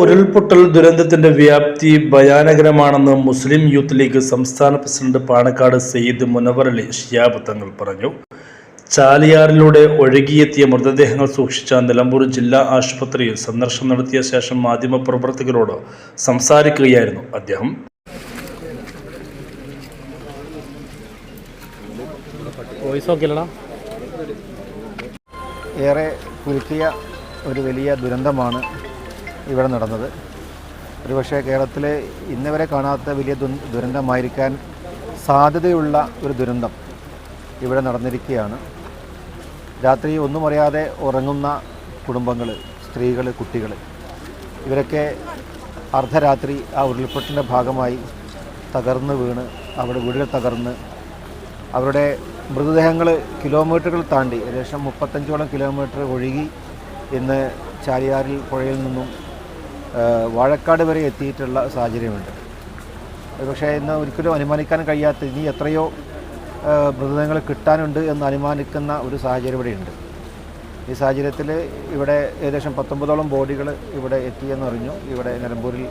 ഉരുൾപൊട്ടൽ ദുരന്തത്തിന്റെ വ്യാപ്തി ഭയാനകരമാണെന്ന് മുസ്ലിം യൂത്ത് ലീഗ് സംസ്ഥാന പ്രസിഡന്റ് പാണക്കാട് സയ്യിദ് മുനവർ അലി ഷിയാബ് തങ്ങൾ പറഞ്ഞു. ചാലിയാറിലൂടെ ഒഴുകിയെത്തിയ മൃതദേഹങ്ങൾ സൂക്ഷിച്ച നിലമ്പൂർ ജില്ലാ ആശുപത്രിയിൽ സന്ദർശനം നടത്തിയ ശേഷം മാധ്യമപ്രവർത്തകരോട് സംസാരിക്കുകയായിരുന്നു അദ്ദേഹം. ഏറെ കുരുക്കിയ ഒരു വലിയ ദുരന്തമാണ് ഇവിടെ നടന്നത്. ഒരുപക്ഷെ കേരളത്തിലെ ഇന്നുവരെ കാണാത്ത വലിയ ദുരന്തമായിരിക്കാൻ സാധ്യതയുള്ള ഒരു ദുരന്തം ഇവിടെ നടന്നിരിക്കുകയാണ്. രാത്രി ഒന്നും അറിയാതെ ഉറങ്ങുന്ന കുടുംബങ്ങൾ സ്ത്രീകൾ കുട്ടികൾ ഇവരൊക്കെ അർദ്ധരാത്രി ആ ഉരുൾപൊട്ടിന്റെ ഭാഗമായി തകർന്ന് വീണ് അവരുടെ വീടുകൾ തകർന്ന് അവരുടെ മൃതദേഹങ്ങൾ കിലോമീറ്ററുകൾ താണ്ടി ഏകദേശം മുപ്പത്തഞ്ചോളം കിലോമീറ്റർ ഒഴുകി ഇന്ന് ചാലിയാറിൽ പുഴയിൽ നിന്നും വാഴക്കാട് വരെ എത്തിയിട്ടുള്ള സാഹചര്യമുണ്ട്. പക്ഷേ ഇന്ന് ഒരിക്കലും അനുമാനിക്കാൻ കഴിയാത്ത ഇനി എത്രയോ മൃതദേഹങ്ങൾ കിട്ടാനുണ്ട് എന്ന് അനുമാനിക്കുന്ന ഒരു സാഹചര്യം ഇവിടെയുണ്ട്. ഈ സാഹചര്യത്തിൽ ഇവിടെ ഏകദേശം പത്തൊമ്പതോളം ബോഡികൾ ഇവിടെ എത്തിയെന്ന് അറിഞ്ഞു. ഇവിടെ നിലമ്പൂരിൽ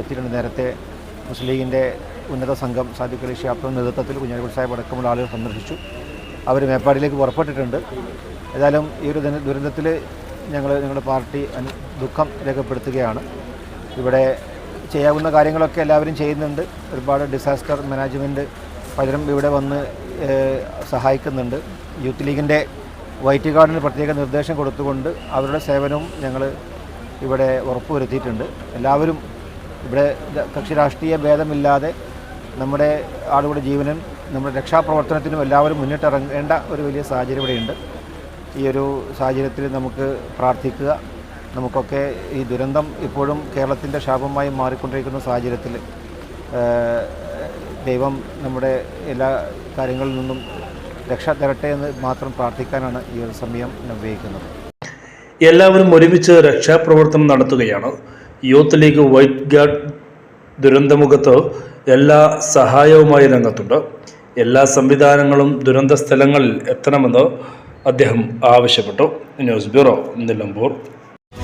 എത്തിയിട്ടുണ്ട്. നേരത്തെ മുസ്ലിം ലീഗിന്റെ ഉന്നത സംഘം സാദിഖ് അലി ഷിയാബിന്റെ നേതൃത്വത്തിൽ കുഞ്ഞാലിക്കുട്ടി സാഹിബ് അടക്കമുള്ള ആളുകൾ സന്ദർശിച്ചു. അവർ മേപ്പാടിയിലേക്ക് പുറപ്പെട്ടിട്ടുണ്ട്. ഏതായാലും ഈ ഒരു ദുരന്തത്തിൽ ഞങ്ങൾ ഞങ്ങളുടെ പാർട്ടി ദുഃഖം രേഖപ്പെടുത്തുകയാണ്. ഇവിടെ ചെയ്യാവുന്ന കാര്യങ്ങളൊക്കെ എല്ലാവരും ചെയ്യുന്നുണ്ട്. ഒരുപാട് ഡിസാസ്റ്റർ മാനേജ്മെന്റ് പലരും ഇവിടെ വന്ന് സഹായിക്കുന്നുണ്ട്. യൂത്ത് ലീഗിന്റെ വൈറ്റ് ഗാർഡിന് പ്രത്യേക നിർദ്ദേശം കൊടുത്തുകൊണ്ട് അവരുടെ സേവനവും ഞങ്ങൾ ഇവിടെ ഉറപ്പുവരുത്തിയിട്ടുണ്ട്. എല്ലാവരും ഇവിടെ കക്ഷി രാഷ്ട്രീയ ഭേദമില്ലാതെ നമ്മുടെ ആളുകളുടെ ജീവനും നമ്മുടെ രക്ഷാപ്രവർത്തനത്തിനും എല്ലാവരും മുന്നിട്ടിറങ്ങേണ്ട ഒരു വലിയ സാഹചര്യം ഇവിടെയുണ്ട്. ഈ ഒരു സാഹചര്യത്തിൽ നമുക്ക് പ്രാർത്ഥിക്കുക. നമുക്കൊക്കെ ഈ ദുരന്തം ഇപ്പോഴും കേരളത്തിന്റെ ശാപമായി മാറിക്കൊണ്ടിരിക്കുന്ന സാഹചര്യത്തിൽ ദൈവം നമ്മുടെ എല്ലാ കാര്യങ്ങളിൽ നിന്നും രക്ഷ തരട്ടെ എന്ന് മാത്രം പ്രാർത്ഥിക്കാനാണ് ഈ ഒരു സമയം ഉപയോഗിക്കുന്നത്. എല്ലാവരും ഒരുമിച്ച് രക്ഷാപ്രവർത്തനം നടത്തുകയാണ്. യൂത്ത് ലീഗ് വൈറ്റ് ഗാർഡ് ദുരന്തമുഖത്ത് എല്ലാ സഹായവുമായി രംഗത്തുണ്ട്. എല്ലാ സംവിധാനങ്ങളും ദുരന്ത സ്ഥലങ്ങളിൽ എത്തണമെന്ന് അദ്ദേഹം ആവശ്യപ്പെട്ടു. News bureau Nilambur